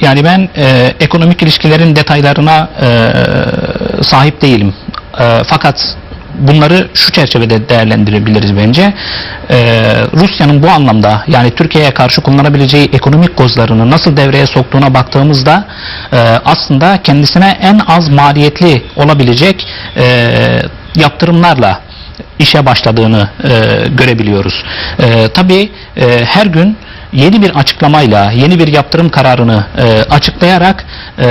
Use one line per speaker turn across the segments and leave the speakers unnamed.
Yani ben e, ekonomik ilişkilerin detaylarına e, sahip değilim. E, fakat bunları şu çerçevede değerlendirebiliriz bence. E, Rusya'nın bu anlamda yani Türkiye'ye karşı kullanabileceği ekonomik kozlarını nasıl devreye soktuğuna baktığımızda e, aslında kendisine en az maliyetli olabilecek e, yaptırımlarla işe başladığını e, görebiliyoruz. E, tabii e, her gün yeni bir açıklamayla, yeni bir yaptırım kararını e, açıklayarak e,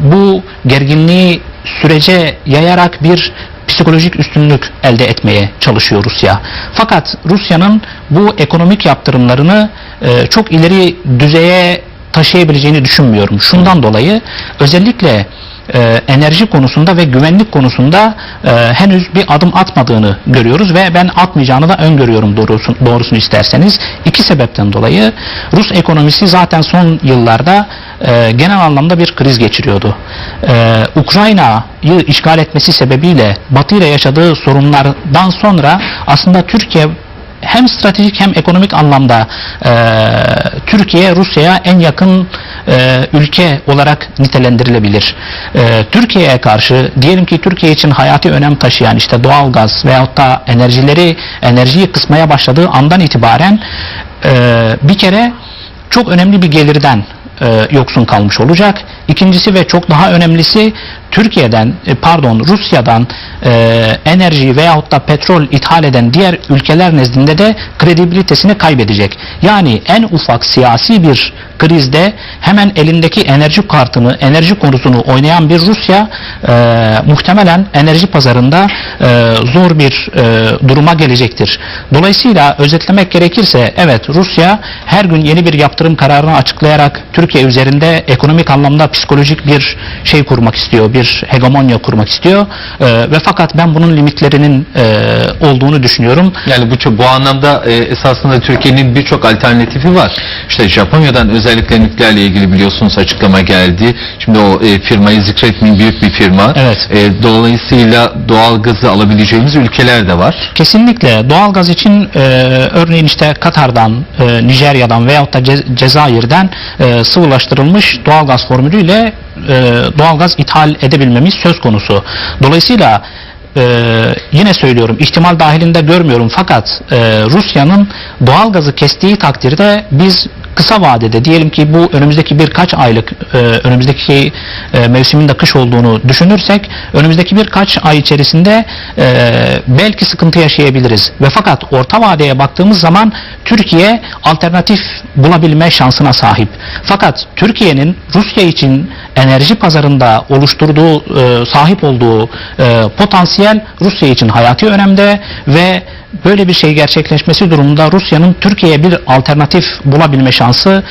bu gerginliği sürece yayarak bir psikolojik üstünlük elde etmeye çalışıyor Rusya. Fakat Rusya'nın bu ekonomik yaptırımlarını e, çok ileri düzeye taşıyabileceğini düşünmüyorum. Şundan dolayı özellikle e, enerji konusunda ve güvenlik konusunda e, henüz bir adım atmadığını görüyoruz ve ben atmayacağını da öngörüyorum doğrusu, doğrusunu isterseniz. İki sebepten dolayı Rus ekonomisi zaten son yıllarda e, genel anlamda bir kriz geçiriyordu. E, Ukrayna'yı işgal etmesi sebebiyle Batı ile yaşadığı sorunlardan sonra aslında Türkiye hem stratejik hem ekonomik anlamda e, Türkiye Rusya'ya en yakın e, ülke olarak nitelendirilebilir. E, Türkiye'ye karşı diyelim ki Türkiye için hayati önem taşıyan işte doğalgaz veyahut da enerjileri enerjiyi kısmaya başladığı andan itibaren e, bir kere çok önemli bir gelirden e, yoksun kalmış olacak. İkincisi ve çok daha önemlisi Türkiye'den e, pardon Rusya'dan e, enerji veyahut da petrol ithal eden diğer ülkeler nezdinde de kredibilitesini kaybedecek. Yani en ufak siyasi bir krizde hemen elindeki enerji kartını, enerji konusunu oynayan bir Rusya e, muhtemelen enerji pazarında e, zor bir e, duruma gelecektir. Dolayısıyla özetlemek gerekirse evet Rusya her gün yeni bir yaptırım kararını açıklayarak Türkiye üzerinde ekonomik anlamda psikolojik bir şey kurmak istiyor, bir hegemonya kurmak istiyor E, ve fakat ben bunun limitlerinin e, olduğunu düşünüyorum.
Yani bu bu anlamda e, esasında Türkiye'nin birçok alternatifi var. İşte Japonya'dan özellikle nükleerle ilgili biliyorsunuz açıklama geldi. Şimdi o e, firmayı zikretmeyeyim büyük bir firma.
Evet.
E, dolayısıyla doğal gazı alabileceğimiz ülkeler de var.
Kesinlikle doğalgaz için e, örneğin işte Katar'dan, e, Nijerya'dan veyahut da Ce- Cezayir'den e, sıvılaştırılmış doğalgaz formülüyle e, doğalgaz ithal edebilmemiz söz konusu. Dolayısıyla e, yine söylüyorum ihtimal dahilinde görmüyorum fakat e, Rusya'nın doğalgazı kestiği takdirde biz kısa vadede diyelim ki bu önümüzdeki birkaç aylık e, önümüzdeki e, mevsimin de kış olduğunu düşünürsek önümüzdeki birkaç ay içerisinde e, belki sıkıntı yaşayabiliriz ve fakat orta vadeye baktığımız zaman Türkiye alternatif bulabilme şansına sahip. Fakat Türkiye'nin Rusya için enerji pazarında oluşturduğu e, sahip olduğu e, potansiyel Rusya için hayati önemde ve böyle bir şey gerçekleşmesi durumunda Rusya'nın Türkiye'ye bir alternatif bulabilme şansı e,